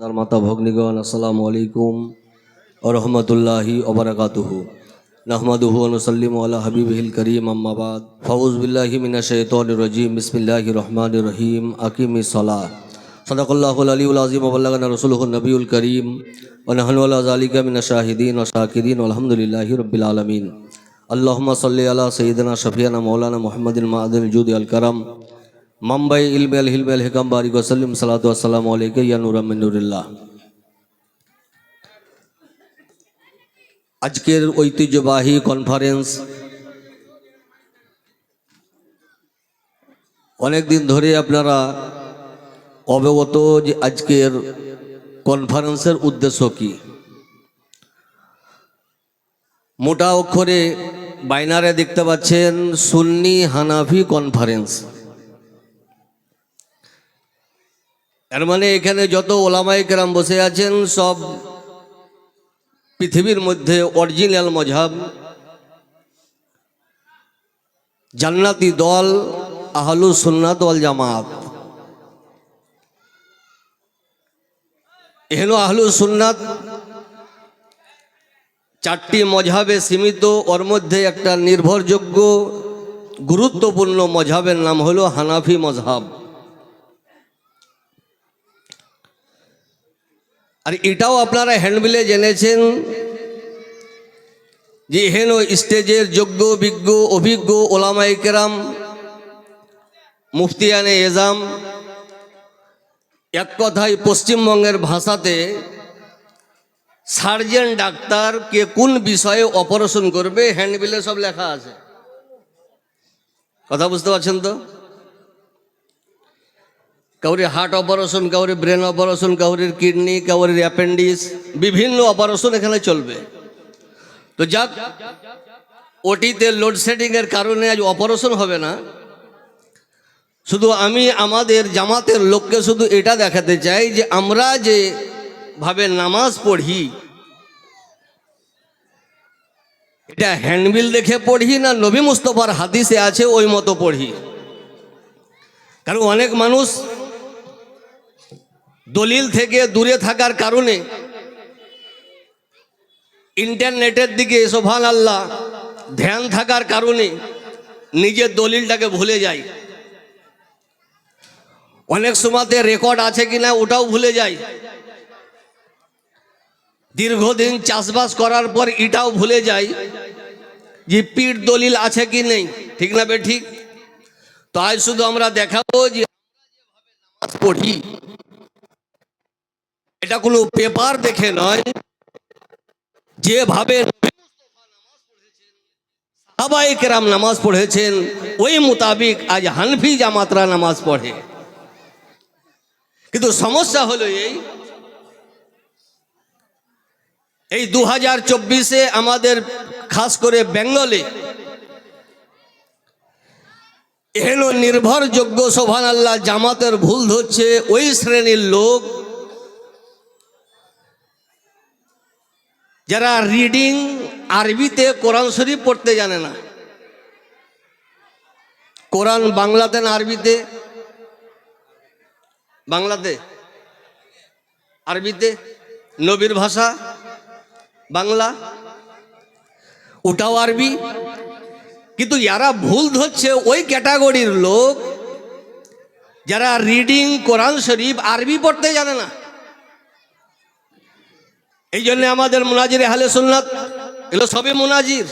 তার মাতা ভগ্নিগণ, আসসালামু আলাইকুম রহমতুল্লাহি ওবরাকাতুহু নাহমাদুহু অনুসাল্লিম আলা হাবিবিহিল করিম আম্মাবাদ ফাউজ বিল্লাহি মিনা শৈতানির রাজিম, বিসমিল্লাহির রহমানির রহিম, আকিমি সালাহ। সদাকুল্লাহুল আলিউল আজিম ওবাল্লাগানা রসুলহুল নবিউল করিম। ও নাহনু আলা জালিকা মিনা শাহিদিন ও শাকিদিন আলহামদুলিল্লাহি রব্বিল আলমিন। আল্লাহুম্মা সাল্লি আলা সৈয়দনা শফিয়ানা মৌলানা মুহাম্মাদিন মাআদিন জুদি আল কারাম মুম্বাই হিলমে আল হিকাম বারিক ওসাল্লিম সালাতু আসসালামু আলাইকা ইয়া নূর মিন আজকের ঐতিহ্যবাহী কনফারেন্স অনেক দিন ধরে আপনারা অবগত যে আজকের কনফারেন্সের উদ্দেশ্য কি? মোটা অক্ষরে বাইনারে দেখতে পাচ্ছেন সুন্নি হানাফি কনফারেন্স। এর মানে এখানে যত ওলামাই কেরাম বসে আছেন, সব পৃথিবীর মধ্যে অরিজিনাল মজহাব। জান্নাতি দল, আহলু সুন্নাত ওয়াল জামাত। এহেন আহলু সুন্নাত চারটি মজহাবে সীমিত, ওর মধ্যে একটা নির্ভরযোগ্য, গুরুত্বপূর্ণ মজহাবের নাম হলো হানাফি মজহাব। আর এটাও আপনারা হ্যান্ডবিলে জেনেছেন যে হেন স্টেজের যোগ্য, বিজ্ঞ, অভিজ্ঞ ওলামাই কেরাম, মুফতিয়ানে এজাম, এক কথায় পশ্চিমবঙ্গের ভাষাতে সার্জেন, ডাক্তার, কে কোন বিষয়ে অপারেশন করবে, হ্যান্ডবিলে সব লেখা আছে। কথা বুঝতে পারছেন তো? কাউরি হার্ট অপারেশন কাউরি ব্রেন অপারেশন কাউরির কিডনি কাউরির অ্যাপেন্ডিক্স বিভিন্ন অপারেশন এখানে চলবে। তো যাক, ওটিতে লোডশেডিং এর কারণে আজ অপারেশন হবে না। শুধু আমি আমাদের জামাতের লোককে শুধু এটা দেখাতে চাই যে আমরা যে ভাবে নামাজ পড়ি, এটা হ্যান্ডবিল দেখে পড়ি না নবী মুস্তফার হাদিসে আছে ওই মতো পড়ি। কারণ অনেক মানুষ দলিল থেকে দূরে থাকার কারণে ইন্টারনেটের দিকে সোভান আল্লাহ ধ্যান থাকার কারণে নিজের দলিলটাকে ভুলে যায় অনেক সময়তে রেকর্ড আছে কিনা ওটাও ভুলে যায় দীর্ঘদিন চাষবাস করার পর এটাও ভুলে যায় যে পিঠ দলিল আছে কি নেই, ঠিক না বে ঠিক তো আজ শুধু আমরা দেখাবো যে পড়ি এটা কোনো পেপার দেখে নয়। যেভাবে সাহাবাই কেরাম নামাজ পড়েছেন, ওই মোতাবিক আজ হানফি জামাতরা নামাজ পড়ে। কিন্তু সমস্যা হলো এই এই দু হাজার চব্বিশে আমাদের খাস করে বেঙ্গলে এহেন নির্ভরযোগ্য সোভান আল্লাহ জামাতের ভুল ধরছে, ওই শ্রেণির লোক যারা রিডিং আরবিতে কোরআন শরীফ পড়তে জানে না, কোরআন বাংলাতে না আরবিতে? বাংলাতে? আরবিতে? নবীর ভাষা? বাংলা? ওটাও আরবি? কিন্তু যারা ভুল ধরছে, ওই ক্যাটাগরির লোক যারা রিডিং কোরআন শরীফ আরবি পড়তে জানে না। এই জন্য আমাদের মুনাজির হালে সুন্নাত, এগুলো সবে মুনাজির।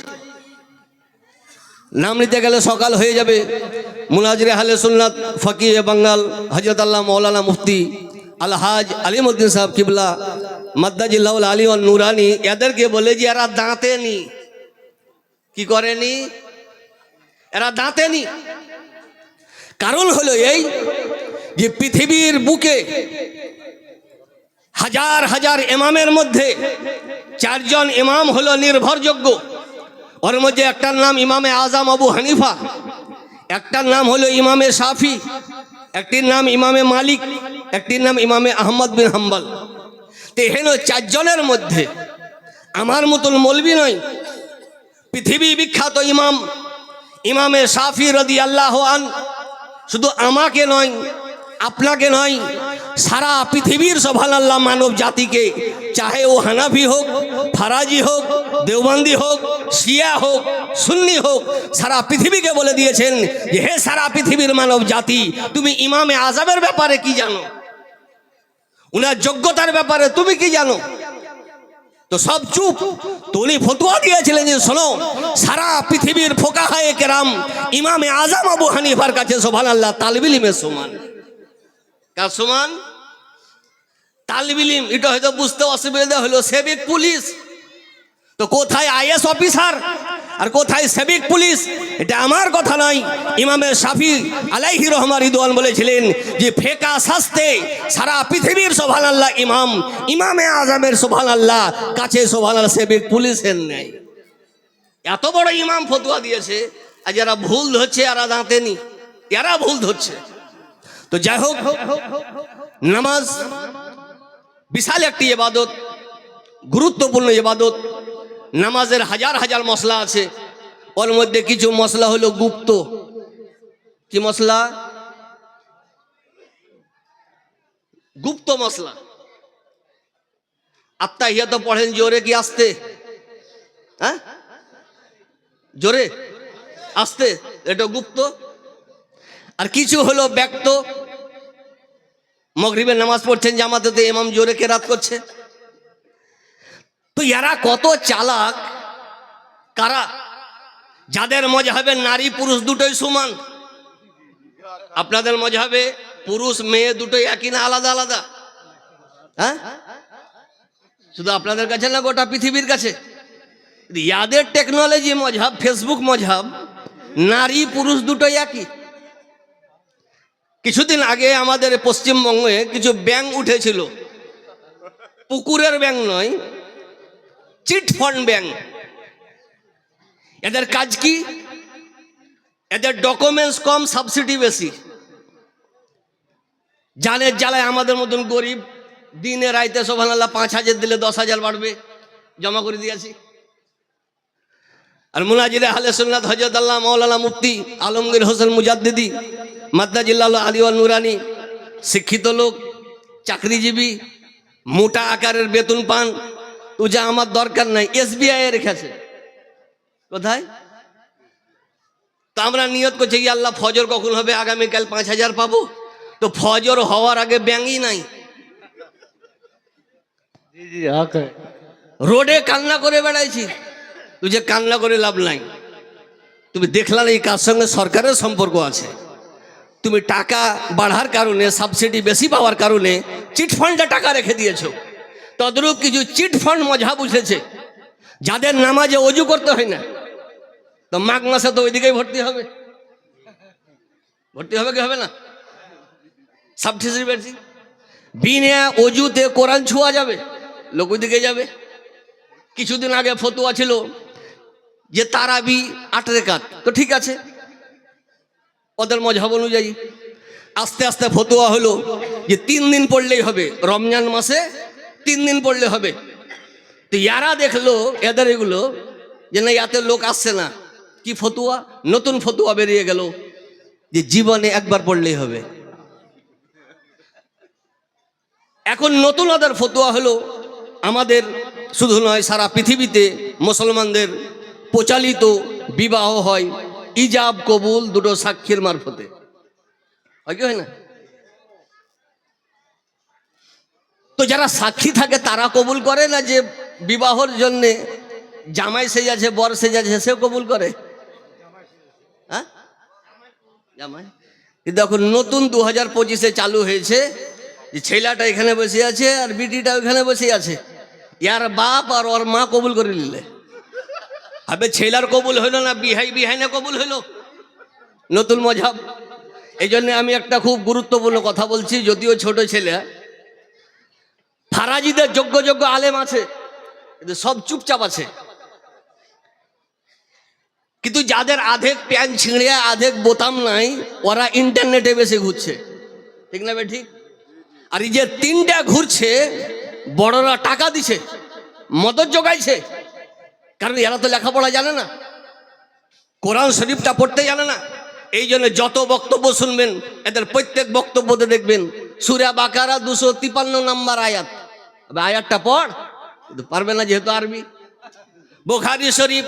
নাম নিতে গেলে সকাল হয়ে যাবে। মুনাজির হালে সুন্নাত ফকি বাঙ্গাল হজরত আল্লাহ মৌলানা মুফতি আলহাজ আলিমুদ্দিন সাহেব কিবলা মাদ্দাজিল্লাউল আলী ও নুরানি, এদেরকে বলে যে এরা দাঁতে নি। কি করেনি এরা দাঁতে নি। কারণ হলো এই যে পৃথিবীর বুকে হাজার হাজার ইমামের মধ্যে চারজন ইমাম হলো নির্ভরযোগ্য। ওর মধ্যে একটার নাম ইমামে আজম আবু হানিফা, একটার নাম হলো ইমামে সাফি একটির নাম ইমামে মালিক, একটির নাম ইমামে আহমদ বিন হাম্বল। তো হেন চারজনের মধ্যে আমার মতন মলবি নয়। পৃথিবী বিখ্যাত ইমাম, ইমামে সাফি রদি আল্লাহ আন, শুধু আমাকে নয়, আপনাকে নয় সারা পৃথিবীর সোভান আল্লাহ মানব জাতিকে, চাহে ও হানাফি হোক, ফারাজি হোক, দেওবন্দি হোক, শিয়া হোক, সুন্নি হোক, সারা পৃথিবীকে বলে দিয়েছেন যে, হে সারা পৃথিবীর মানব জাতি, তুমি ইমামে আজামের ব্যাপারে কি জানো? উনার যোগ্যতার ব্যাপারে তুমি কি জানো? তো সব চুপ। তো উনি ফতুয়া দিয়েছিলেন যে, শোনো, সারা পৃথিবীর ফোকাহায়ে কেরাম ইমামে আজাম আবু হানিফার কাছে সোভান আল্লাহ তালবিলিমের সমান। কার সমান তালবিলিম, এটা হয়তো বুঝতে অসুবিধা হলো, সেবিক পুলিশ। তো কোথায় আইএস অফিসার আর কোথায় সেবিক পুলিশ, এটা আমার কথা নয়। ইমামের শাফি আলাইহি রহমান রিদওয়ান বলেছিলেন যে, ফেকা শাস্তে সারা পৃথিবীর সোভান আল্লাহ ইমাম, ইমামে আজমের সোভান আল্লাহ কাছে সোভান আল্লাহ সেবিক পুলিশের নেই। এত বড় ইমাম ফতুয়া দিয়েছে, আর যারা ভুল ধরছে, এরা দাঁতে নি এরা ভুল ধরছে। তো যাই হোক, নামাজ বিশাল একটি এবাদত গুরুত্বপূর্ণ এবাদত নামাজের হাজার হাজার মশলা আছে। ওর মধ্যে কিছু মশলা হলো গুপ্ত। কি মশলা? গুপ্ত মশলা। আত্মা হিয়া তো পড়েন জোরে কি আসতে? হ্যাঁ? জোরে? আসতে? এটা গুপ্ত? আর কিছু হলো ব্যক্ত। মগরিবের নামাজ পড়ছেন জামাতে ইমাম জোরে কেরাত করছে। তো এরা কত চালাক? কারা? যাদের মজাবে নারী পুরুষ দুটোই সমান। আপনাদের মজাবে পুরুষ, মেয়ে দুটোই একই না আলাদা আলাদা? হ্যাঁ? শুধু আপনাদের কাছে না গোটা পৃথিবীর কাছে? ইয়াদের টেকনোলজি মজাব ফেসবুক মজাব নারী পুরুষ দুটোই একই। কিছুদিন আগে আমাদের পশ্চিমবঙ্গে কিছু ব্যাং উঠেছিল। পুকুরের ব্যাং নয়, চিট ফান্ড ব্যাংক এদের কাজ কি? এদের ডকুমেন্টস কম, সাবসিডি বেশি। জানের জ্বালায় আমাদের মতন গরিব, দিনে রাইতে সোভান আল্লাহ পাঁচ হাজার দিলে দশ হাজার বাড়বে, জমা করে দিয়েছি। আর মুনাজিরে হালে সুন্নাত হজরত আল্লাহ মৌলানা মুফতি আলমগীর হোসেন মুজাদ্দিদি মাদ্দা জিল্লা আলিওয়াল নুরানি শিক্ষিত লোক চাকরিজীবী মোটা আকারের বেতন পান। তো যা আমার দরকার নাই এসবিআই এ রেখেছে কোথায়? তো আমরা নিয়ত করছি কি আল্লাহ ফজর কখন হবে? আগামীকাল পাঁচ হাজার পাবো। তো ফজর হওয়ার আগে ব্যাঙই নাই। রোডে কান্না করে বেড়াইছি। তুই যে কান্না করে লাভ নাই। তুমি দেখলা এই কার সঙ্গে সরকারের সম্পর্ক আছে। তুমি টাকা বাড়ার কারণে সাবসিডি বেশি পাওয়ার কারণে চিট ফান্ডে টাকা রেখে দিয়েছ। তদ্রূপ কিছু চিট ফান্ড মজা বুঝেছে। যাদের নামাজে অজু করতে হয় না, তো মাঘ মাসে তো ওইদিকেই ভর্তি হবে। ভর্তি হবে কি হবে না? সাবসিডি বেশি। বিনা অজুতে কোরআন ছোঁয়া যাবে, লোক ওইদিকে যাবে। কিছুদিন আগে ফতুয়া ছিল যে তারাবি আট রেখাত। তো ঠিক আছে ওদের মজাব অনুযায়ী। আস্তে আস্তে ফতুয়া হলো যে তিন দিন পড়লেই হবে। রমজান মাসে তিন দিন পড়লে হবে। তো ইয়ারা দেখল, এদের এগুলো, যে না, ইয়াতে লোক আসছে না। কি ফতুয়া? নতুন ফতুয়া বেরিয়ে গেল যে জীবনে একবার পড়লেই হবে। এখন নতুন ওদের ফতুয়া হলো। আমাদের শুধু নয়, সারা পৃথিবীতে মুসলমানদের প্রচালিত বিবাহ হয়। ইজাব, কবুল দুটো সাক্ষীর মারফতে। হয় কি হয় না? তো যারা সাক্ষী থাকে, তারা কবুল করে না যে বিবাহর জন্যে জামাই সেজে আছে, বর সেজে আছে, সেও কবুল করে? হ্যাঁ? জামাই? এখন নতুন দু হাজার পঁচিশে চালু হয়েছে যে ছেলেটা এখানে বসে আছে আর বিটিটা ওখানে বসে আছে। ইয়ার বাপ আর ওর মা কবুল করে নিলে। হবে ছেলার কবুল হইল না, বিহাই বিহাই না কবুল হইল নতুন মজাব এই জন্য আমি একটা খুব গুরুত্বপূর্ণ কথা বলছি, যদিও ছোট ছেলে। ফারাজিদের যোগ্য যোগ্য আলেম আছে সব চুপচাপ আছে। কিন্তু যাদের আধেক প্যান ছিঁড়ে, আধেক বোতাম নাই, ওরা ইন্টারনেটে বেশি ঘুরছে। ঠিক না ঠিক? আর এই যে তিনটা ঘুরছে, বড়রা টাকা দিছে, মদত জোগাইছে কারণ এরা তো লেখাপড়া জানে না। কোরআন শরীফটা পড়তে জানে না। এই জন্য যত বক্তব্য শুনবেন এদের প্রত্যেক বক্তব্যতে দেখবেন। সুরা বাকারা দুশো তিপান্ন নাম্বার আয়াত। আয়াতটা পড় কিন্তু পারবে না যেহেতু আরবি। বোখারি শরীফ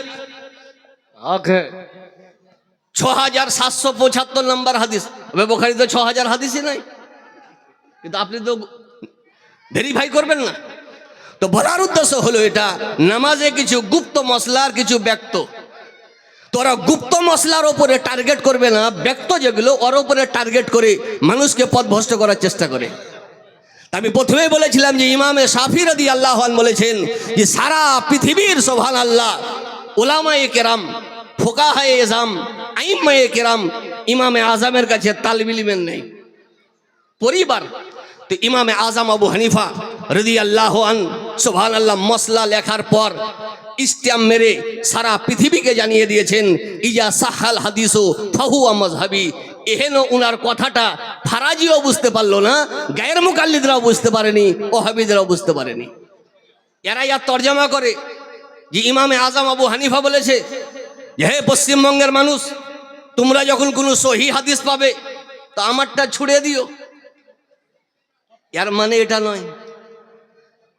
ওকে ছ হাজার সাতশো পঁচাত্তর নাম্বার হাদিস। বোখারি তো ছ হাজার হাদিসই নাই। কিন্তু আপনি তো ভেরিফাই করবেন না। তো বলার উদ্দেশ্য হলো এটা, নামাজে কিছু গুপ্ত মশলার কিছু ব্যক্ত। তোরা গুপ্ত মশলার ওপরে টার্গেট করবে না, ব্যক্ত যেগুলো, ওর ওপরে টার্গেট করে মানুষকে পথভ্রষ্ট করার চেষ্টা করে। আমি প্রথমেই বলেছিলাম যে ইমামে সাফি রদি আল্লাহান বলেছেন যে সারা পৃথিবীর সোভান আল্লাহ ওলামায়ে কেরাম, ফোকাহায়ে এজাম, আইম্মায়ে কেরাম, ইমামে আজামের কাছে তালবিলিমের নেই পরিবার, তো ইমামে আজম আবু হানিফা রদি আল্লাহ আন সোভান আল্লাহ মসলা লেখার পর ইস্টাম মেরে সারা পৃথিবীকে জানিয়ে দিয়েছেন, ইজা সাহাল হাদিসও ফাহু মজহাবি এহেন উনার কথাটা ফারাজিও বুঝতে পারল না, গায়ের মুকাল্লিদরাও বুঝতে পারেনি ও হাবিদরাও বুঝতে পারেনি। এরা ইয়া তর্জমা করে যে ইমামে আজম আবু হানিফা বলেছে যে, হে পশ্চিমবঙ্গের মানুষ, তোমরা যখন কোনো সহি হাদিস পাবে, তা আমারটা ছুড়ে দিও। এর মানে এটা নয়।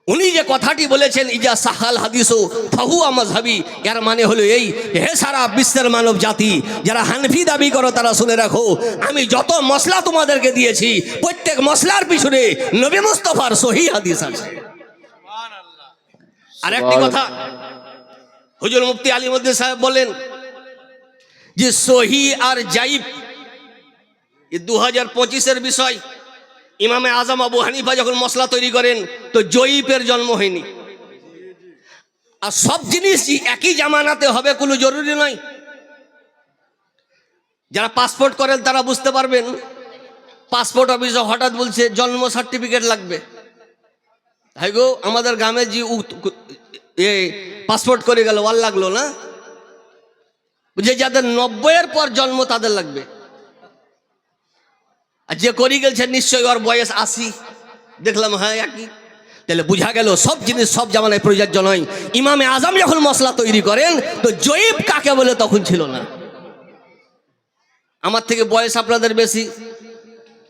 উনি যে কথাটি বলেছেন ইজা সাহাল হাদিসও ফাহু আমজহাবি এর মানে হলো এই হে সারা বিশ্বের মানব জাতি যারা হানফি দাবি করো তারা শুনে রাখো আমি যত মশলা তোমাদেরকে দিয়েছি প্রত্যেক মশলার পিছনে নবী মুস্তফার সহি হাদিস আছে। আর একটি কথা হুজুর মুফতি আলী আলিমুদ্দিন সাহেব বলেন যে সহি আর জাইব এ দু হাজার পঁচিশের বিষয় ইমামে আজম আবু হানিফা যখন মশলা তৈরি করেন, তো জয়ীপের জন্ম হয়নি। আর সব জিনিস একই জামানাতে হবে কোনো জরুরি নয়। যারা পাসপোর্ট করেন, তারা বুঝতে পারবেন, পাসপোর্ট অফিসে হঠাৎ বলছে, জন্ম সার্টিফিকেট লাগবে। হাই গো, আমাদের গ্রামে যে এ, পাসপোর্ট করে গেল, ওয়াল লাগল না? যে যাদের নব্বইয়ের পর জন্ম, তাদের লাগবে। আর যে করি গেছে নিশ্চয়ই ওর বয়স আশি। দেখলাম হ্যাঁ একই। তাহলে বুঝা গেল, সব জিনিস সব জামানায় প্রযোজ্য নয়। ইমামে আজম যখন মশলা তৈরি করেন, তো জৈব কাকে বলে তখন ছিল না। আমার থেকে বয়স আপনাদের বেশি।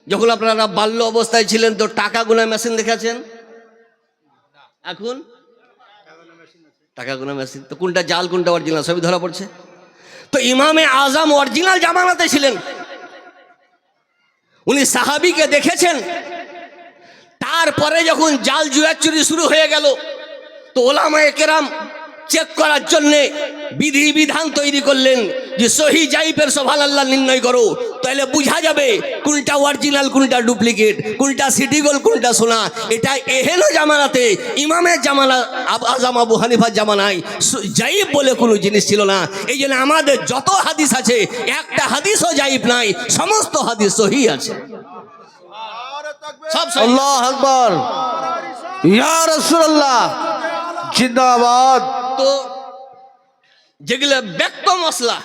যখন আপনারা বাল্য অবস্থায় ছিলেন, তো টাকা গোনা মেশিন দেখেছেন? এখন? টাকা গোনা মেশিন। তো কোনটা জাল, কোনটা অরিজিনাল সবই ধরা পড়ছে। তো ইমামে আজম অরিজিনাল জামানাতে ছিলেন। উনি সাহাবিকে দেখেছেন। তারপরে যখন জাল জুয়াচুরি শুরু হয়ে গেল তো ওলামায় কেরাম চেক করার জন্য বিধি বিধান তৈরি করলেন যে সহি জাইপের সভাল আল্লাহ নির্ণয় করো তাহলে বোঝা যাবে কোনটা অরিজিনাল কোনটা ডুপ্লিকেট কোনটা সিটি গোল, কোনটা সোনা। এটা এহেন জামানাতে, ইমামের জামানা আজম আবু হানিফার জামানায় জাইব বলে কোনো জিনিস ছিল না। এই জন্য আমাদের যত হাদিস আছে, একটা হাদিসও জাইব নাই, সমস্ত হাদিস সহি আছে। সব আল্লাহ আকবর। ইয়া রাসূলুল্লাহ, জিন্দাবাদ। তো যেগুলো ব্যক্ত মশলা,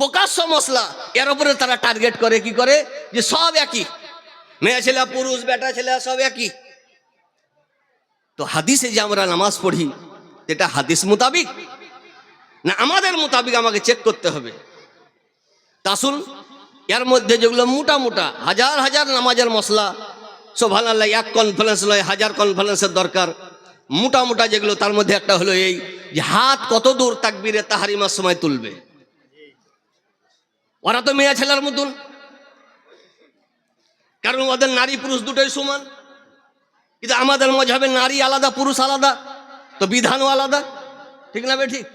প্রকাশ্য মশলা, এর উপরে তারা টার্গেট করে কি করে? যে সব একই। মেয়ে ছেলে, পুরুষ, বেটা ছেলে, সব একই। তো হাদিসে যে আমরা নামাজ পড়ি এটা হাদিস মোতাবিক? না, আমাদের মোতাবিক আমাকে চেক করতে হবে। তা আসুন এর মধ্যে যেগুলো মোটা মোটা, হাজার হাজার নামাজের মশলা সোভান আল্লাহ এক কনফারেন্স নয় হাজার কনফারেন্সের দরকার। মোটা মোটা যেগুলো, তার মধ্যে একটা হলো এই যে হাত কত দূর তাকবিরে তাহারিমার সময় তুলবে। ওরা তো মেয়ে ছেলের মতন। কারণ ওদের নারী পুরুষ দুটোই সমান। কিন্তু আমাদের মজাবে নারী আলাদা, পুরুষ আলাদা। তো বিধানও আলাদা। ঠিক না ঠিক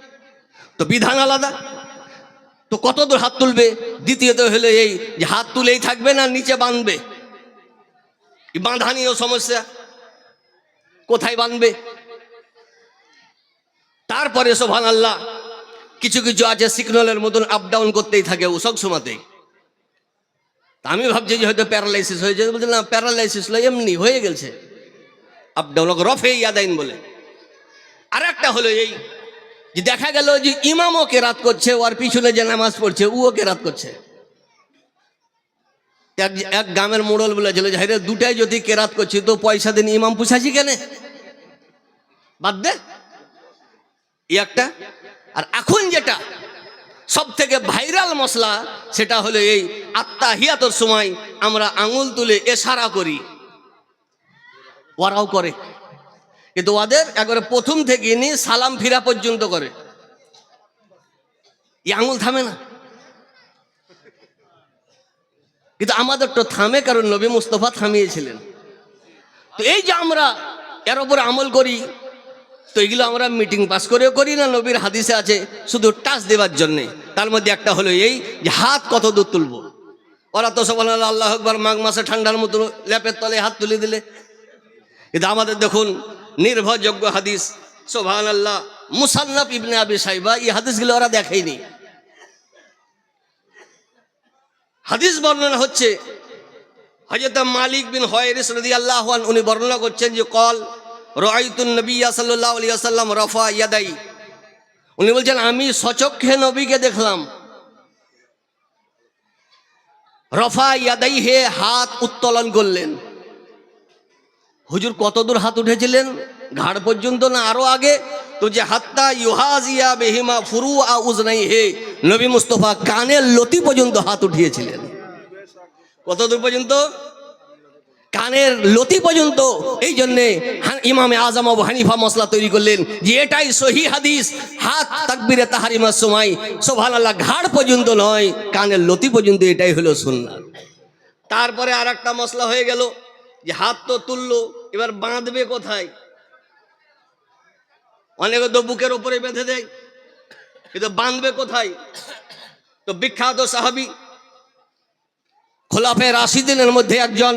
তো বিধান আলাদা। তো কত দূর হাত তুলবে? দ্বিতীয়ত হলো এই যে হাত তুলেই থাকবে না, নিচে বাঁধবে। এই বাঁধানিও সমস্যা। কোথায় বাঁধবে তারপরে সোভান আল্লাহ কিছু কিছু আছে সিগন্যালের মতন আপ ডাউন করতেই থাকে ও সব তা আমি ভাবছি যে হয়তো প্যারালাইসিস হয়েছে, বলছে না প্যারালাইসিস এমনি হয়ে গেছে আপ ডাউন রফে ইয়াদাইন বলে। আর একটা হলো এই যে দেখা গেল যে ইমামও কেরাত করছে ওর পিছনে যে নামাজ পড়ছে উও কেরাত করছে। এক এক গ্রামের মোড়ল বলেছিল যে হাইরে দুটাই যদি কেরাত করছি, তো পয়সা দিন, ইমাম পুষাছি কেন? বাদ দে। একটা। আর এখন যেটা সব থেকে ভাইরাল মশলা, সেটা হলো এই আত্মা হিয়াতর সময় আমরা আঙুল তুলে এশারা করি। ওরাও করে। কিন্তু ওদের একবারে প্রথম থেকে নিয়ে সালাম ফিরা পর্যন্ত করে। এই আঙুল থামে না। কিন্তু আমাদের তো থামে কারণ নবী মুস্তফা থামিয়েছিলেন। তো এই যে আমরা এর ওপর আমল করি, তো এগুলো আমরা মিটিং পাস করেও করি না, নবীর হাদিসে আছে শুধু টাচ দেওয়ার জন্যে। তার মধ্যে একটা হলো এই যে হাত কত দূর তুলবো। ওরা তো সব আল্লাহ আকবর, মাঘ মাসে ঠান্ডার মতো ল্যাপের তলে হাত তুলে দিলে। কিন্তু আমাদের দেখুন, নির্ভরযোগ্য হাদিস সোভান আল্লাহ মুসান্নাফ ইবনে আবি সাইবা, এই হাদিসগুলো ওরা দেখেইনি। হাদিস বর্ণনা হচ্ছে হজরত মালিক বিন হয়রিস রদি আল্লাহ উনি বর্ণনা করছেন যে, কল রাইতুন নবিয়া সাল্লাহ আলিয়া সাল্লাম রফা ইয়াদাই। উনি বলছেন, আমি সচক্ষে নবীকে দেখলাম। রফা ইয়াদাই হে, হাত উত্তোলন করলেন। হুজুর কত দূর হাত উঠেছিলেন? ঘাড় পর্যন্ত না, আরও আগে? তো যে, হাত্তা ইউহাজিয়া বেহিমা ফুরু আ উজনাই হে নবী মুস্তফা কানের লতি পর্যন্ত হাত উঠিয়েছিলেন। কত দূর পর্যন্ত? কানের লতি পর্যন্ত। এই জন্যে ইমামে আজম আবু হানিফা মশলা তৈরি করলেন যে, এটাই সহি হাদিস। হাত তাকবিরে তাহারিমার সময় সোভান আল্লাহ ঘাড় পর্যন্ত নয়, কানের লতি পর্যন্ত এটাই হলো সুন্নাত তারপরে আর একটা মশলা হয়ে গেল, যে, হাত তো তুললো, এবার বাঁধবে কোথায়? অনেকে তো বুকের ওপরে বেঁধে দেয়, কিন্তু বাঁধবে কোথায়? তো বিখ্যাত সাহাবি খোলাফে রাশিদিনের মধ্যে একজন,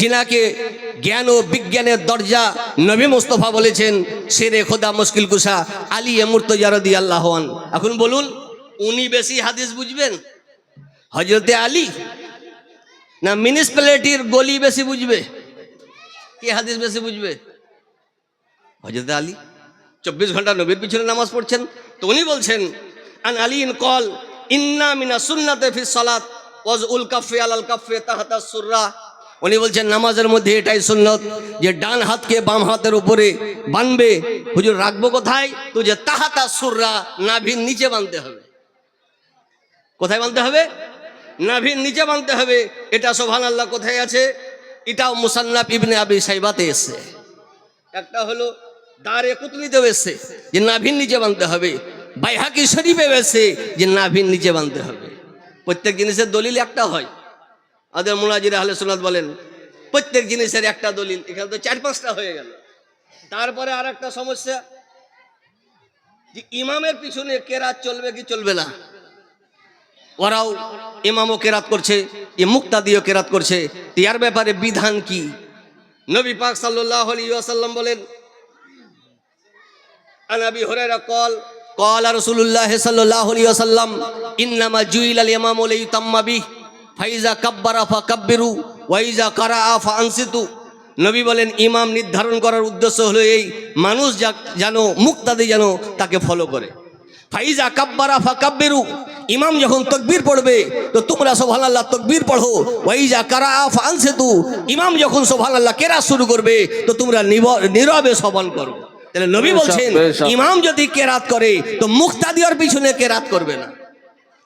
যিনাকে জ্ঞান ও বিজ্ঞানের দরজা নবী মুস্তফা বলেছেন, শেরে খোদা মুশকিল কুসা আলী এমুর্ত জারদি আল্লাহন এখন বলুন, উনি বেশি হাদিস বুঝবেন? হজরতে আলী? না মিউনিসিপ্যালিটির গলি বেশি বুঝবে? কে হাদিস বেশি বুঝবে? হজরত আলী? চব্বিশ ঘণ্টা নবীর পিছনে নামাজ পড়ছেন, তো উনি বলছেন, আন আলী ইন কল, ইন্না মিনা সুন্নাতে ফি সালাত, ওয়াজ উল কাফে আলাল কাফে তাহাতা সুররা। উনি বলছেন, নামাজের মধ্যে এটাই সুন্নত যে ডান হাতকে বাম হাতের উপরে বানবে। হুজুর, রাখব কোথায়? তো যে তাহাতা সুররা, নাভির নিচে বানতে হবে। কোথায় বানতে হবে? নাভির নিচে বানতে হবে। এটা সোভান আল্লাহ কোথায় আছে? এটাও মুসান্নাফ ইবনে আবি সাইবাতে এসছে। একটা হলো দাঁড়ে কুতলিতেও এসছে যে নাভির নিচে বানতে হবে। বাইহাকি শরীফে এসছে যে নাভির নিচে বানতে হবে। প্রত্যেক জিনিসের দলিল একটা হয়। আমাদের মুলাজির আহলে সুনাত বলেন, প্রত্যেক জিনিসের একটা দলিল। এখানে তো চার পাঁচটা হয়ে গেল। তারপরে আর একটা সমস্যা, যে ইমামের পিছনে কেরাত চলবে কি চলবে না? ওরাও ইমামও কেরাত করছে, এ মুক্তা দিয়েও কেরাত করছে। ইয়ার ব্যাপারে বিধান কি? নবী পাক সাল্লাহ আলী আসাল্লাম বলেন আনাবি হরেরা কল কল রসুল্লাহ সাল্লাহ আসাল্লাম ইন্নামা জুইল আল ইমাম তাম্মা বি ফাইজা কাব্বারা ফা কাব্বিরু ওয়াইজা কারা ফা আনসিতু নবী বলেন, ইমাম নির্ধারণ করার উদ্দেশ্য হলো এই, মানুষ যা, যেন, মুক্তাদি যেন তাকে ফলো করে। ফাইজা কাব্বারা ফা কাব্বিরু ইমাম যখন তকবীর পড়বে, তো তোমরা সোভানাল্লাহ তকবীর পড়ো, ওয়াইজা কারা ফা আনসিতু ইমাম যখন সোভানাল্লাহ কেরা শুরু করবে, তো তোমরা নীরবে শ্রবণ করো। তাহলে নবী বলছেন ইমাম যদি কেরাত করে তো মুক্তাদিয়ার পিছনে কেরাত করবে না।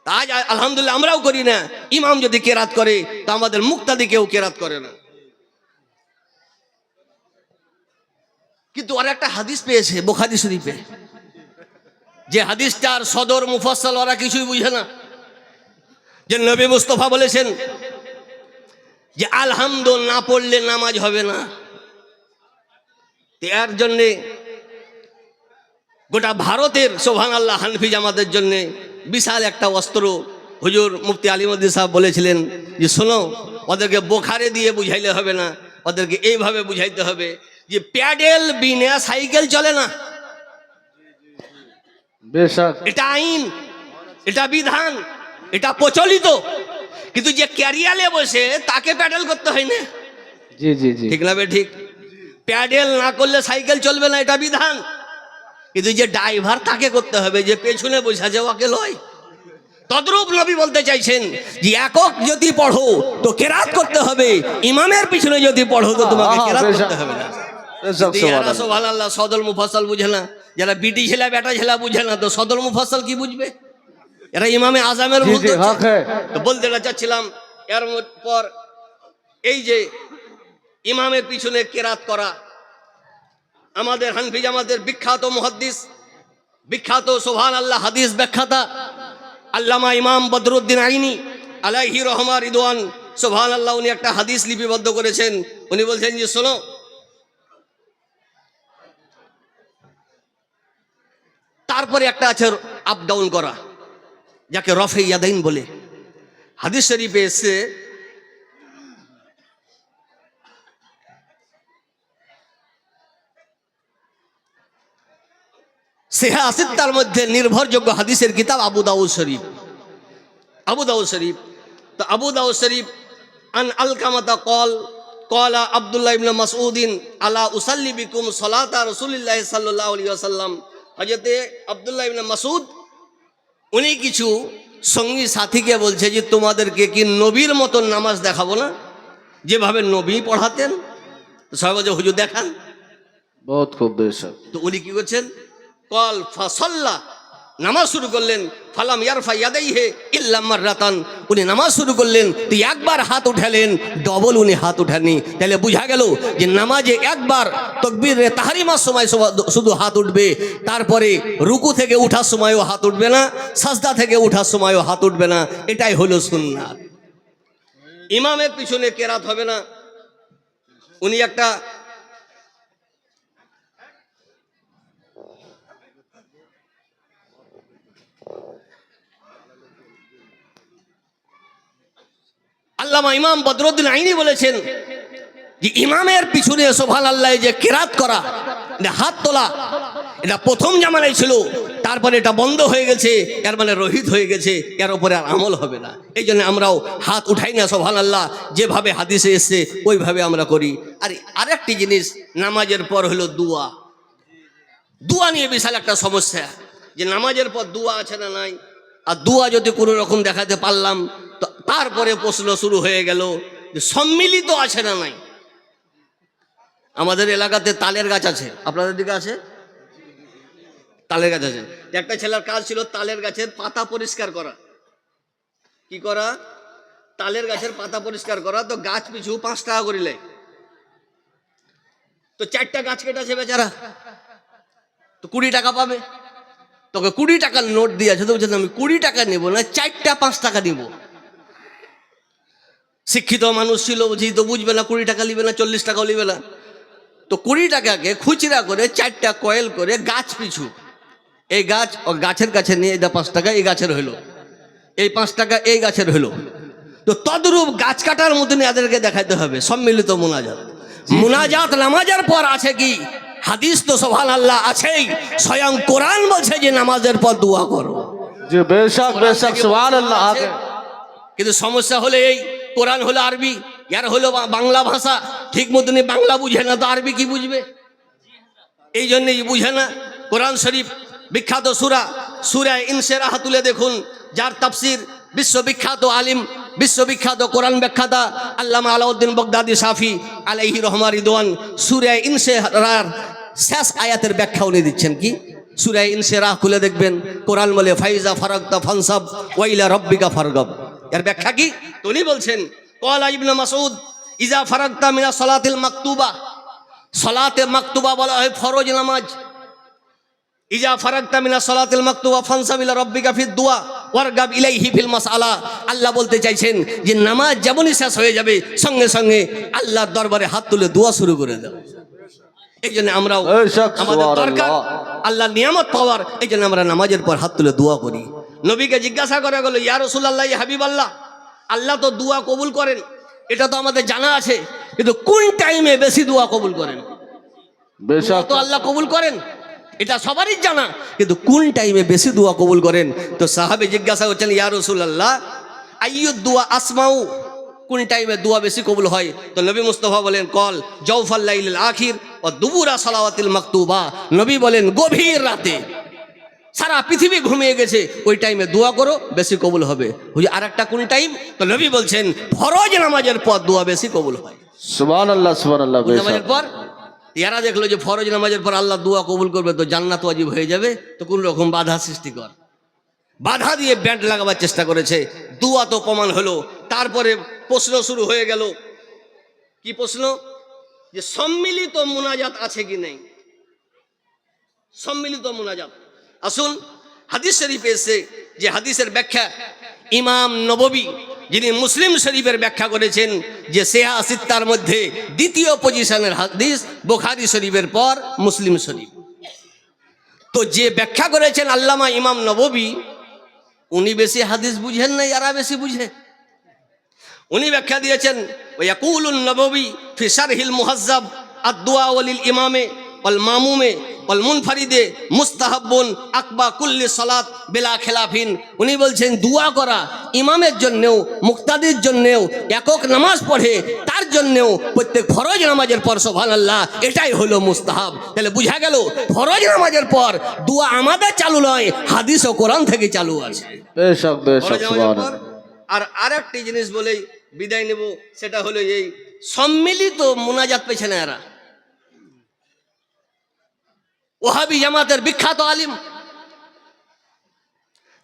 আজ আলহামদুলিল্লাহ আমরাও করি না। ইমাম যদি কেরাত করে তো আমাদের মুক্তাদি কেউ কেরাত করে না। কিন্তু ওরা একটা হাদিস পেয়েছে বোখারি শরীফে। যে হাদিসটার সদর মুফাসসাল ওরা কিছুই বুঝে না। যে নবী মুস্তফা বলেছেন যে আলহামদুল না পড়লে নামাজ হবে না। এর জন্যে গোটা ভারতের সোভান আল্লাহ হানফি জামাতের জন্য বিশাল একটা অস্ত্র। হুজুর মুফতি আলিমদ্দি সাহেব বলেছিলেন যে শোনো ওদেরকে বোখারে দিয়ে বুঝাইলে হবে না ওদেরকে এইভাবে বুঝাইতে হবে যে প্যাডেল বিনা সাইকেল চলে না। এটা আইন এটা বিধান এটা প্রচলিত। কিন্তু যে ক্যারিয়ালে বসে তাকে প্যাডেল করতে হয় না। জি জি জি। ঠিক না বে ঠিক? প্যাডেল না করলে সাইকেল চলবে না এটা বিধান। কিন্তু যে ড্রাইভার তাকে করতে হবে যে পেছনে বসে আছে ওকে লয়। তদ্রূপ নবী বলতে চাইছেন যে একক যদি পড়ো তো কেরাত করতে হবে। ইমামের পিছনে যদি পড়ো তো তোমাকে কেরাত করতে হবে না। বেশক যদি এরা সুবহানাল্লাহ। সুবহানাল্লাহ সদল মুফাসল বুঝে না। যারা বিটি ছেলে বেটা ছেলে বুঝে না তো সদল মুফাসল কি বুঝবে? এরা ইমামে আজামের জি ভুল জি ধরছে। হক তো বলতে না চাচ্ছিলাম এর পর এই যে ইমামের পিছনে কেরাত করা আমাদের হানফি জামাতের বিখ্যাত মুহাদ্দিস, বিখ্যাত সোহান আল্লাহ হাদিস ব্যাখ্যাতা, আল্লামা ইমাম বদরুদ্দিন আইনি আলাইহি রহমা রিদওয়ান সোহান আল্লাহ উনি একটা হাদিস লিপিবদ্ধ করেছেন। উনি বলছেন যে, শোনো, তারপরে একটা আছে আপ ডাউন করা, যাকে রফে ইয়াদাইন বলে। হাদিস শরীফে এসছে সেহা আসিত্তার মধ্যে নির্ভরযোগ্য হাদিসের কিতাব আবু দাউদ শরীফ। আবু দাউদ শরীফ। তো আবু দাউদ শরীফ আন আলকামাতা কল কলা আব্দুল্লাহ ইবনে মাসউদিন আলা উসাল্লি বিকুম সলাতা রাসূলুল্লাহ সাল্লাল্লাহু আলাইহি ওয়াসাল্লাম। হযরতে আব্দুল্লাহ ইবনে মাসউদ উনি কিছু সঙ্গী সাথীকে বলছে যে তোমাদেরকে কি নবীর মতন নামাজ দেখাবো না? যেভাবে নবী পড়াতেন? সবাই বলছে হুজুর দেখান। বহুত খুব তো উনি কি করছেন? কল ফাসল্লা। নামাজ শুরু করলেন, ফালাম ইয়ারফা ইয়াদাই হে ইল্লাম্মার রাতান উনি নামাজ শুরু করলেন তো একবার হাত উঠালেন, ডবল উনি হাত উঠাননি। তাহলে বুঝা গেল যে নামাজে একবার তকবীর তাহারিমার সময় শুধু হাত উঠবে, তারপরে রুকু থেকে উঠার সময়ও হাত উঠবে না, সাজদা থেকে উঠার সময়ও হাত উঠবে না, এটাই হলো সুন্নাত। ইমামের পিছনে কেরাত হবে না। উনি একটা আল্লামা ইমাম বদরুদ্দিন আইনি বলেছেন যে ইমামের পিছনে সোভান আল্লাহ যে কেরাত করা হাত তোলা, এটা প্রথম জামানায় ছিল, তারপরে এটা বন্ধ হয়ে গেছে, এর মানে রহিত হয়ে গেছে, এর উপরে আর আমল হবে না। এই জন্য আমরাও হাত উঠাই না সোভান আল্লাহ যেভাবে হাদিসে এসছে, ওইভাবে আমরা করি। আর আরেকটি জিনিস, নামাজের পর হলো দুয়া। দুয়া নিয়ে বিশাল একটা সমস্যা, যে নামাজের পর দুয়া আছে না নাই? আর দুয়া যদি কোনো রকম দেখাতে পারলাম তারপরে প্রশ্ন শুরু হয়ে গেল যে সম্মিলিত আছে না নাই? আমাদের এলাকাতে তালের গাছ আছে। আপনাদের দিকে আছে? তালের গাছ আছে। একটা ছেলের কাজ ছিল তালের গাছের পাতা পরিষ্কার করা। কি করা? তালের গাছের পাতা পরিষ্কার করা, তো গাছ পিছু পাঁচ টাকা করিলে তো চারটা গাছ কেটেছে বেচারা। তো কুড়ি টাকা পাবে। তোকে কুড়ি টাকার নোট দিয়েছে তো বলছে আমি কুড়ি টাকা নেব না, চারটা পাঁচ টাকা নিব। শিক্ষিত মানুষ ছিল বুঝি তো বুঝবে না কুড়ি টাকা নিবে না চল্লিশ টাকাও নিবে না। তো কুড়ি টাকাকে খুচরা করে চারটা কয়েল করে গাছ পিছু। এই গাছ ও গাছের কাছে নিয়ে এটা পাঁচ টাকা এই গাছের হইল। এই পাঁচ টাকা এই গাছের হইল। তো তদরূপ গাছ কাটার মতন এদেরকে দেখাইতে হবে সম্মিলিত মোনাজাত। মোনাজাত নামাজের পর আছে কি? হাদিস তো সোহান আল্লাহ আছেই। স্বয়ং কোরআন বলছে যে নামাজের পর দোয়া করো। কিন্তু সমস্যা হলে এই কোরআন হলো আরবি ইয়ার হলো বাংলা ভাষা, ঠিক মতনই বাংলা বুঝে না, তো আরবি কি বুঝবে? এই জন্যই বুঝে না। কোরআন শরীফ, বিখ্যাত সুরা সুরা ইনসেরাহ তুলে দেখুন, যার তাফসির বিশ্ববিখ্যাত আলিম, বিশ্ববিখ্যাত কোরআন ব্যাখ্যাতা আল্লামা আলাউদ্দিন বগদাদি সাফি আলাইহি রহমা রিদওয়ান সুরা ইনসেরার শেষ আয়াতের ব্যাখ্যা উনি দিচ্ছেন কি? সুরা ইনসেরাহ খুলে দেখবেন, কোরআন বলে, ফাইজা ফারাক্তা ফানসাব, ওয়াইলা রব্বিকা ফারগব। এর ব্যাখ্যা কি? তো উনি বলছেন কলা ইবনে মাসউদ ইজা ফারাক্তা মিনা সলাতিল মাকতুবা। সলাতে মাকতুবা বলা হয় ফরজ নামাজ। ইজা ফারাক্তা মিনা সলাতিল মাকতুবা ফানসাবিলা রব্বিকা ফিদ দুয়া ওয়ারগাব ইলাইহি ফিল মাসআলা। আল্লাহ বলতে চাইছেন যে নামাজ যেমনই শেষ হয়ে যাবে সঙ্গে সঙ্গে আল্লাহর দরবারে হাত তুলে দোয়া শুরু করে দাও। এই জন্য আমরাও আমাদের দরকার আল্লাহ নিয়ামত পাওয়ার এই জন্য আমরা নামাজের পর হাত তুলে দোয়া করি। নবীকে জিজ্ঞাসা করা গেল ইয়া রসুল্লাহ হাবিব আল্লাহ আল্লাহ তো দোয়া কবুল করেন। এটা তো আমাদের জানা আছে কিন্তু কোন টাইমে বেশি দোয়া কবুল করেন? তো আল্লাহ কবুল করেন এটা সবারই জানা কিন্তু কোন টাইমে বেশি দোয়া কবুল করেন? তো সাহাবে জিজ্ঞাসা করছেন ইয়া রসুল্লাহ আইয়ুদ দোয়া আসমাউ কোন টাইমে দোয়া বেশি কবুল হয়? তো নবী মুস্তফা বলেন কল জৌফাল্লাইল আখির ও দুবুরা সালাওয়াতিল মাকতুবা। নবী বলেন গভীর রাতে। সারা পৃথিবী ঘুমিয়ে গেছে ওই টাইমে দোয়া করো বেশি কবুল হবে। ওই আর একটা কোন টাইম তো নবী বলছেন ফরজ নামাজের পর দোয়া বেশি কবুল হয়। সুবহান আল্লাহ সুবহান আল্লাহ নামাজের পর? ইয়ারা দেখল যে ফরজ নামাজের পর আল্লাহ দোয়া কবুল করবে তো জান্নাত ওয়াজিব হয়ে যাবে তো কোন রকম বাধা সৃষ্টি কর। বাধা দিয়ে ব্যান্ড লাগাবার চেষ্টা করেছে দুয়া তো প্রমাণ হলো তারপরে প্রশ্ন শুরু হয়ে গেল। কি প্রশ্ন? যে সম্মিলিত মোনাজাত আছে কি নেই? সম্মিলিত মোনাজাত। আসুন হাদিস শরীফে এসে যে হাদিসের ব্যাখ্যা ইমাম নববী যিনি মুসলিম শরীফের ব্যাখ্যা করেছেন যে সেহা সিত্তার মধ্যে দ্বিতীয় পজিশনের হাদিস বোখারি শরীফের পর মুসলিম শরীফ। তো যে ব্যাখ্যা করেছেন আল্লামা ইমাম নববী, উনি বেশি হাদিস বুঝেন না এরা বেশি বুঝে। উনি ব্যাখ্যা দিয়েছেন ওয়াকুলুন নববী ফি হিল মুহাজ্জাব, আদ-দুআ ওয়ালিল ইমামে। অল মামুমে অল মুনফারিদে মুস্তাহাব্বুন আকবা কুল্লি সলাত বেলা খেলাফিন। উনি বলছেন দুয়া করা ইমামের জন্যেও মুক্তাদির জন্যেও একক নামাজ পড়ে তার জন্যেও প্রত্যেক ফরজ নামাজের পর সোভান আল্লাহ এটাই হলো মুস্তাহাব। তাহলে বুঝা গেল ফরজ নামাজের পর দুয়া আমাদের চালু নয় হাদিস ও কোরআন থেকে চালু আছে। আর আরেকটি জিনিস বলেই বিদায় নেব সেটা হলো এই সম্মিলিত মোনাজাত পেছনে এরা। ওহাবি জামাতের বিখ্যাত আলিম।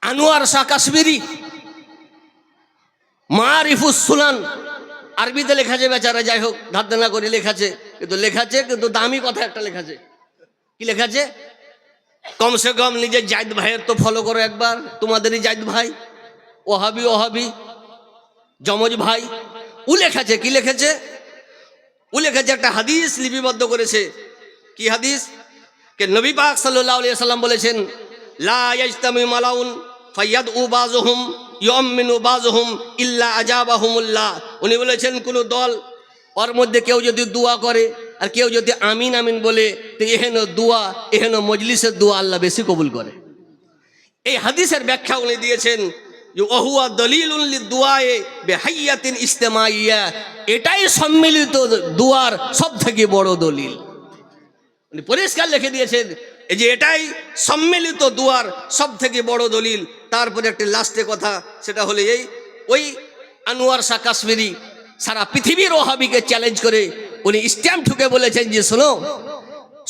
আনোয়ার শাহ কাশ্মীরি। মারিফুস সুনান। আরবিতে লেখাছে বেচারা, যাই হোক ধার দেনা করে লেখাছে। কিন্তু লেখাছে, কিন্তু দামি কথা একটা লেখাছে। কি লেখাছে? কমসে কম নিজের জায়দ ভাইয়ের তো ফলো করো একবার, তোমাদেরই জায়দ ভাই। ওহাবি ওহাবি। যমজ ভাই। ও লেখাছে, কি লিখেছে? ও লিখেছে একটা হাদিস লিপিবদ্ধ করেছে। কি হাদিস? কে নবী পাক সাল্লাল্লাহু আলাইহি সাল্লাম বলেছেন, লা ইয়াজতামি মালাউন ফায়াদউ বাযুহুম ইউমিনু বাযুহুম ইল্লা আজাবাহুমুল্লাহ। উনি বলেছেন, কোন দল ওর মধ্যে কেউ যদি দোয়া করে আর কেউ যদি আমিন আমিন বলে, তো এহেন দোয়া, এহেন মজলিসের দোয়া আল্লাহ বেশি কবুল করে। এই হাদিসের ব্যাখ্যা উনি দিয়েছেন ওহুয়া দলিলুল দুয়ায়ে বেহাইয়াতিন ইস্তেমাইয়া এটাই সম্মিলিত দুয়ার সব থেকে বড় দলিল। উনি পরিষ্কার লিখে দিয়েছেন, এই যে এটাই সম্মিলিত দুয়ার সব থেকে বড় দলিল। তারপরে একটি লাস্টে কথা, সেটা হলো এই, ওই আনোয়ার শাহ কাশ্মীরি সারা পৃথিবীর ওহাবিকে চ্যালেঞ্জ করে উনি স্ট্যাম্প ঠুকে বলেছেন যে, শোনো,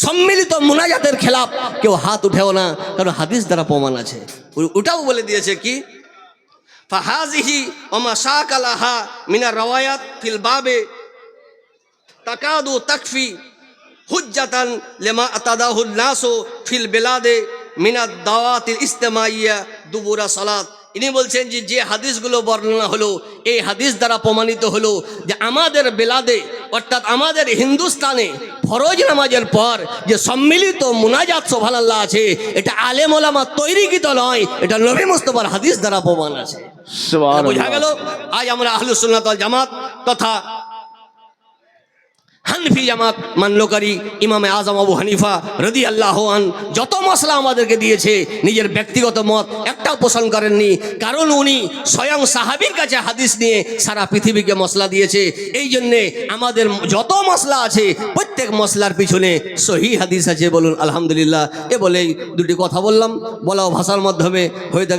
সম্মিলিত মুনাজাতের খেলাফ কেউ হাত উঠেও না, কারণ হাদিস দ্বারা প্রমাণ আছে। ওটাও বলে দিয়েছে কি ফাহাজিহি ওমা শাক আলাহা মিনা রওয়ায়াত ফিল বাবে তাকাদু তাকফি হুজ্জাতান লেমা আতাদাহুল নাসো ফিল বেলাদে মিনাদ দাওয়াতিল ইস্তেমাইয়া দুবুরা সালাত। ইনি বলছেন যে যে হাদিসগুলো বর্ণনা হলো এই হাদিস দ্বারা প্রমাণিত হলো যে আমাদের বেলাদে অর্থাৎ আমাদের হিন্দুস্তানে ফরজ নামাজের পর যে সম্মিলিত মুনাজাত সোভালাল্লাহ আছে এটা আলেম ওলামা তৈরিকৃত নয় এটা নবী মুস্তফার হাদিস দ্বারা প্রমাণ আছে। বোঝা গেল? আজ আমরা আহলুসুল্লাহ জামাত তথা হানফি জামাত মান্যকারী ইমামে আজম আবু হানিফা রদি আল্লাহ যত মশলা আমাদেরকে দিয়েছে, নিজের ব্যক্তিগত মত একটাও পোষণ করেননি। কারণ উনি স্বয়ং সাহাবির কাছে হাদিস নিয়ে সারা পৃথিবীকে মশলা দিয়েছে। এই জন্যে আমাদের যত মশলা আছে, প্রত্যেক মশলার পিছনে সহি হাদিস আছে বলুন, আলহামদুলিল্লাহ। এ বলেই দুটি কথা বললাম বলা ভাষার মাধ্যমে, হয়ে থাকে